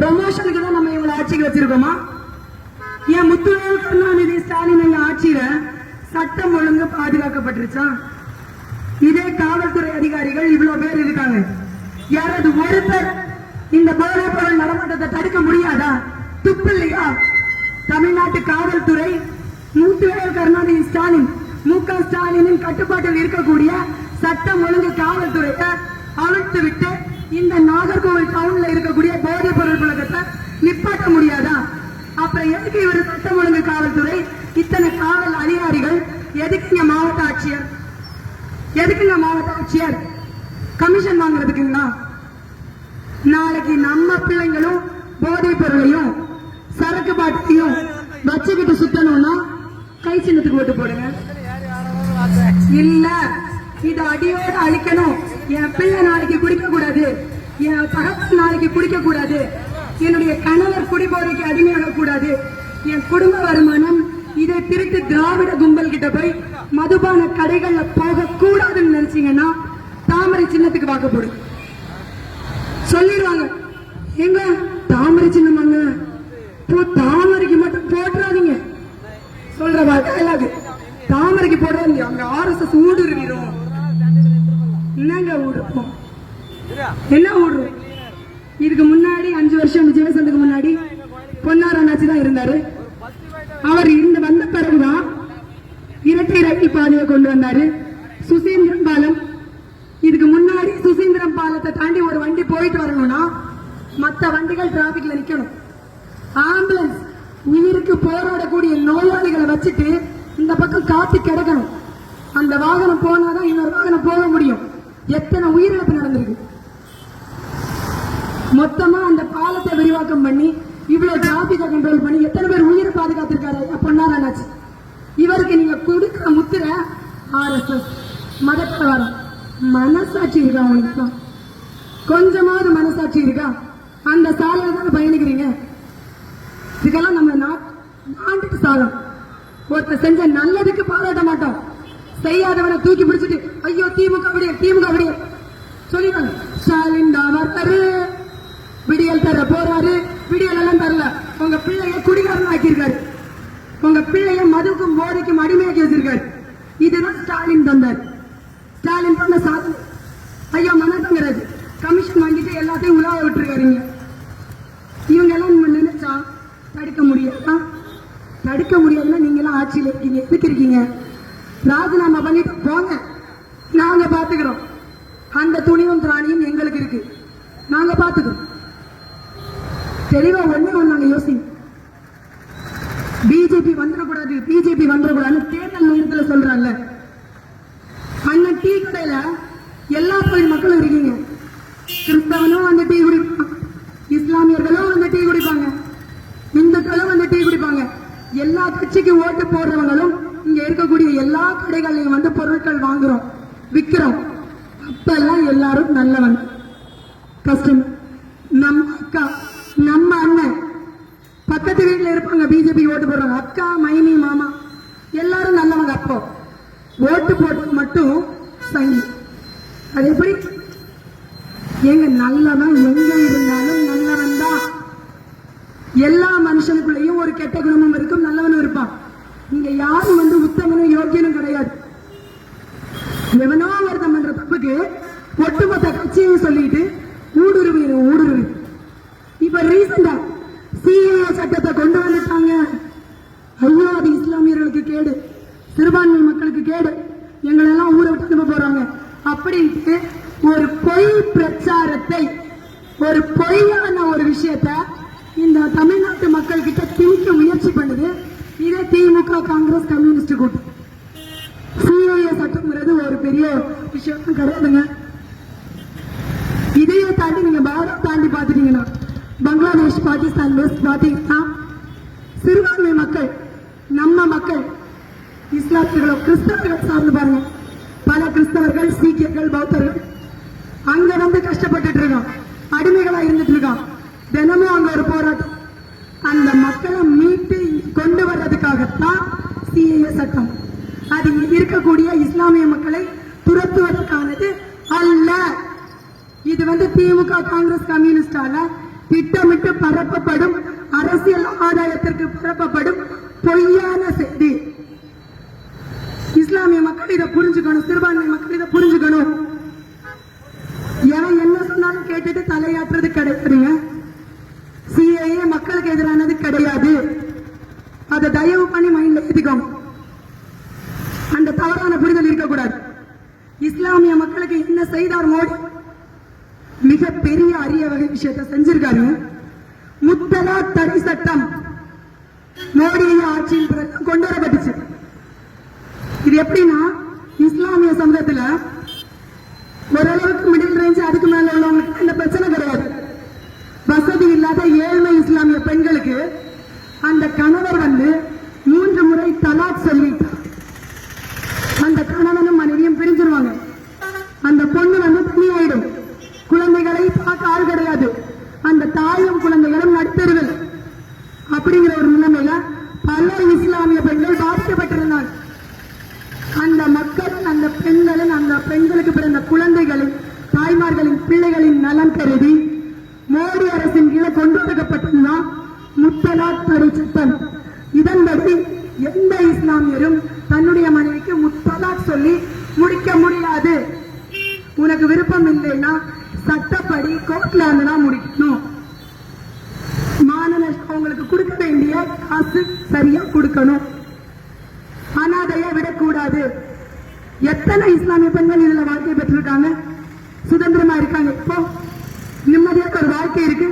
ப்ரமோஷனுக்கு தான் நம்ம இவங்களை ஆட்சிக்கு வச்சிருக்கோமா? ஏன் முத்துவேல் கருணாநிதி ஸ்டாலின் ஐயா ஆட்சியில சட்டம் ஒழுங்கு பாதுகாக்கப்பட்டுருச்சா? இதே காவல்துறை அதிகாரிகள் இவ்வளவு பேர் இருக்காங்க. யாராவது ஒருத்தர் இந்த போதைப் பொருள் நடமாட்டத்தை தடுக்க முடியாதா? துப்பு இல்லையா? தமிழ்நாட்டு காவல்துறை முத்துவேல் கருணாநிதி ஸ்டாலின் மு க ஸ்டாலினின் கட்டுப்பாட்டில் இருக்கக்கூடிய சட்டம் ஒழுங்கு காவல்துறை அவிழ்த்து விட்டு இந்த நாகர்கோவில் டவுன்ல இருக்கக்கூடிய போதைப் பொருள் புழக்கத்தை நிப்பாட்ட முடியாதா அப்புறம் எதுக்கு இவர் சட்டம் ஒழுங்கு காவல்துறை இத்தனை காவல் அதிகாரிகள் எதுக்கு இங்க மாவட்ட ஆட்சியர் எதுக்குங்க மாவட்ட ஆட்சியர் கமிஷன் வாங்குறதுக்குங்களா நாளைக்கு நம்ம பிள்ளைங்களும் போதைப் பொருளையும் சரக்கு பாட்டிலையும் வச்சுக்கிட்டு சுத்தணும்னா கை சின்னத்துக்கு ஓட்டு போடுங்க. இல்ல இது அடியோட அழிக்கணும். என் பிள்ளை நாளைக்கு குடிக்க கூடாது என் தகப்பன் நாளைக்கு குடிக்க கூடாது என்னுடைய கணவர் குடிபோதைக்கு அடிமையாக கூடாது என் குடும்ப வருமானம் இதை திருட்டு திராவிட கும்பல் கிட்ட போய் மதுபான கடைகள்ல போக கூடாதுன்னு நினைச்சீங்கன்னா தாமரை சின்னத்துக்கு வாக்கு போடு. சொல்லிடுவாங்க. எங்க? தாமரை சின்னமாங்க இப்போ தாமரைக்கு மட்டும் போட்டுறாதீங்க. சொல்ற டயலாக் தாமரைக்கு போடுறாங்க அங்க ஆர்எஸ்எஸ் ஊடுருவிடும் என்னங்க ஊடுருப்போம் என்ன ஊடுருவோம் இதுக்கு முன்னாடி அஞ்சு வருஷம் விஜயவசந்துக்கு முன்னாடி பொன்னார் அண்ணாச்சி தான் இருந்தாரு அவர் இருந்து வந்த பிறகுதான் இரட்டை ரயில் பாதையை கொண்டு வந்தாரு சுசீந்திரன் பாலம் இதுக்கு முன்னாடி சுசீந்திரம் பாலத்தை தாண்டி ஒரு வண்டி போயிட்டு வரணும்னா மத்த வண்டிகள் டிராபிக்ல நிக்கணும். ஆம்புலன்ஸ் உயிருக்கு போராடக்கூடிய நோயாளிகளை வச்சுட்டு இந்த பக்கம் காத்து கிடக்கணும். அந்த வாகனம் போனாதான் இன்னொரு வாகனம் போக முடியும். எத்தனை உயிரிழப்பு நடந்திருக்கு? மொத்தமா அந்த பாலத்தை விரிவாக்கம் பண்ணி இவ்வளவு டிராபிக்கை கண்ட்ரோல் பண்ணி எத்தனை பேர் உயிரை பாதுகாத்திருக்காரு? ஐயா பொன்னார் அண்ணாச்சி இவருக்கு நீங்க கொடுக்கிற முத்திர ஆர்எஸ்எஸ் மதக்கலவரம் மனசாட்சி இருக்கா உங்களுக்கு கொஞ்சமாவது மனசாட்சி இருக்கா? அந்த சாலையில தானே பயணிக்கிறீங்க? இதுக்கெல்லாம் நம்ம நாட்டுக்கு சாலம் ஒருத்தர் செஞ்ச நல்லதுக்கு பாராட்ட மாட்டோம். செய்யாதவனை தூக்கி பிடிச்சிட்டு ஐயோ திமுக விடிய திமுக அப்படியே சொல்லிடுவாங்க ஸ்டாலின் தான் வர்றாரு. விடியல் தர போறாரு. விடியல் எல்லாம் தரல. உங்க பிள்ளைய குடிகாரன் ஆக்கியிருக்காரு. உங்க பிள்ளைய மதுக்கும் போதைக்கும் அடிமையாக்கி வச்சிருக்காரு இதுதான் ஸ்டாலின் தந்தார். ஸ்டாலின் பண்ண சாதனை. ஐயா மனதங்கராஜ் கமிஷன் வாங்கிட்டு எல்லாத்தையும் உலாவ விட்டுருக்காருங்க இவங்க எல்லாம் நம்ம நினைச்சா தடுக்க முடியாதா? தடுக்க முடியாதுன்னா நீங்க எல்லாம் ஆட்சியில இருக்கீங்க. எதுக்கு இருக்கீங்க? ராஜினாமா பண்ணிட்டு போங்க. நாங்க பாத்துக்கிறோம். அந்த துணிவும் திராணியும் எங்களுக்கு இருக்கு. நாங்க பாத்துக்கிறோம். தெளிவா ஒண்ணே ஒண்ணு நாங்க யோசிங்க. பிஜேபி வந்துடக்கூடாது பிஜேபி வந்துடக்கூடாதுன்னு தேர்தல் நேரத்துல சொல்றாங்க அண்ணன் டீ கடையில எல்லா கோயில் மக்களும் இருக்கீங்க. கிறிஸ்தவனும் வந்து டீ குடிப்பாங்க இஸ்லாமியர்களும் வந்து டீ குடிப்பாங்க. இந்துக்களும் வந்து டீ குடிப்பாங்க. எல்லா கட்சிக்கு ஓட்டு போடுறவங்களும் இங்க இருக்கக்கூடிய எல்லா கடைகள்லையும் வந்து பொருட்கள் வாங்குறோம் அப்ப அப்பெல்லாம் எல்லாரும் நல்லவங்க கஷ்டம் நம்ம அக்கா நம்ம அண்ணன். பக்கத்து வீட்டுல இருப்பாங்க பிஜேபி ஓட்டு போடுறாங்க அக்கா மைனி மாமா. எல்லாரும் நல்லவங்க அப்போ. ஓட்டு போட்டு மட்டும் சங்கி அது எப்படி? ஏங்க நல்லவன் எங்க இருந்தாலும் நல்லவன் தான். எல்லா மனுஷனுக்குள்ளேயும் ஒரு கெட்ட குணமும் இருக்கும் நல்லவனும் இருப்பான். இங்க யாரும் வந்து உத்தமனும் யோக்கியனும் கிடையாது. எவனோ ஒருத்தன் பண்ற தப்புக்கு ஒட்டுமொத்த கட்சியும் சொல்லிட்டு ஊடுருவி ஊடுருவி. இப்ப ரீசெண்டா சிஏ சட்டத்தை கொண்டு வந்துட்டாங்க. ஐயோ அது இஸ்லாமியர்களுக்கு கேடு. சிறுபான்மை மக்களுக்கு கேடு. எங்களெல்லாம் ஊரை விட்டு அனுப்ப போறாங்க. அப்படின்ட்டு ஒரு பொய் பிரச்சாரத்தை ஒரு பொய்யான ஒரு விஷயத்த இந்த தமிழ்நாட்டு மக்கள் கிட்ட திணிக்க முயற்சி பண்ணுது. இதே திமுக காங்கிரஸ் கம்யூனிஸ்ட் கூட்டம் சிஏஏ சட்டம்ங்கிறது ஒரு பெரிய விஷயம். கிடையாதுங்க. இதையே தாண்டி நீங்க பாரத் தாண்டி பாத்துட்டீங்கன்னா பங்களாதேஷ் பாகிஸ்தான் வெஸ்ட் பாத்தீங்கன்னா சிறுபான்மை மக்கள் நம்ம மக்கள் இஸ்லாமியர்களோ கிறிஸ்தவர்கள் சார்ந்து பாருங்க. பல கிறிஸ்தவர்கள் சீக்கியர்கள் பௌத்தர்கள் அங்க வந்து கஷ்டப்பட்டுட்டு இருக்கான் அடிமைகளா இருந்துட்டு இருக்கோம் தினமும் அங்க ஒரு போராட்டம். அந்த மக்களை மீட்டு கொண்டு வர்றதுக்காகத்தான் சிஏஏ சட்டம். அது இருக்கக்கூடிய இஸ்லாமிய மக்களை துரத்துவதற்கானது அல்ல. இது வந்து திமுக காங்கிரஸ் கம்யூனிஸ்டால திட்டமிட்டு பரப்பப்படும் அரசியல் ஆதாயத்திற்கு பரப்பப்படும் பொய்யான செய்தி. இஸ்லாமிய மக்கள் இதை புரிஞ்சுக்கணும். சிறுபான்மை மக்கள் இதை புரிஞ்சுக்கணும் எவன் என்ன சொன்னாலும் கேட்டுட்டு தலையாட்டுறது கிடையாதுங்க சிஏஏ மக்களுக்கு எதிரானது கிடையாது அதை தயவு பண்ணி மைண்ட்ல ஏத்திக்கோங்க அந்த தவறான புரிதல் இருக்கக்கூடாது. இஸ்லாமிய மக்களுக்கு என்ன செய்தார் மோடி? மிக பெரிய அரிய வகை விஷயத்தை செஞ்சிருக்காரு. முத்தலா தடை சட்டம் மோடி ஆட்சியின் பிறகு கொண்டு வரப்பட்டுச்சு இது எப்படின்னா இஸ்லாமிய சமூகத்துல ஓரளவுக்கு மிடில் ரேஞ்ச் அதுக்கு மேல உள்ளவங்களுக்கு இந்த பிரச்சனை கிடையாது. வசதி இல்லாத ஏழ்மை இஸ்லாமிய பெண்களுக்கு அந்த கணவர் வந்து மூன்று முறை தலாக் சொல்லிட்டார் அந்த கணவனும் மனைவியும் பிரிஞ்சிருவாங்க அந்த பொண்ணு வந்து தனியாயிடும் குழந்தைகளை பார்க்க ஆள் கிடையாது அந்த குழந்தைகளும் நடுத்தருவில் அப்படிங்கிற ஒரு நிலைமையில பல இஸ்லாமிய பெண்கள் பாதிக்கப்பட்டிருந்தாங்க. அந்த மக்கள் அந்த பெண்களும் அந்த பெண்களுக்கு பிறந்த குழந்தைகளின் தாய்மார்களின் பிள்ளைகளின் நலம் கருதி மோடி அரசின் கீழே கொண்டு வரப்பட்டதுதான் முத்தலாக் தடை சட்டம். இதன்படி எந்த இஸ்லாமியரும் தன்னுடைய மனைவிக்கு முத்தலாக் சொல்லி முடிக்க முடியாது. உனக்கு விருப்பம் இல்லைன்னா சட்டப்படி கோர்ட்ல இருந்துதான் முடிக்கணும். அவங்களுக்கு கொடுக்க வேண்டிய காசு சரியா கொடுக்கணும். அனாதையா விடக்கூடாது. எத்தனை இஸ்லாமிய பெண்கள் இதுல வாழ்க்கை பெற்றிருக்காங்க? சுதந்திரமா இருக்காங்க. இப்போ நிம்மதியாக ஒரு வாழ்க்கை இருக்கு.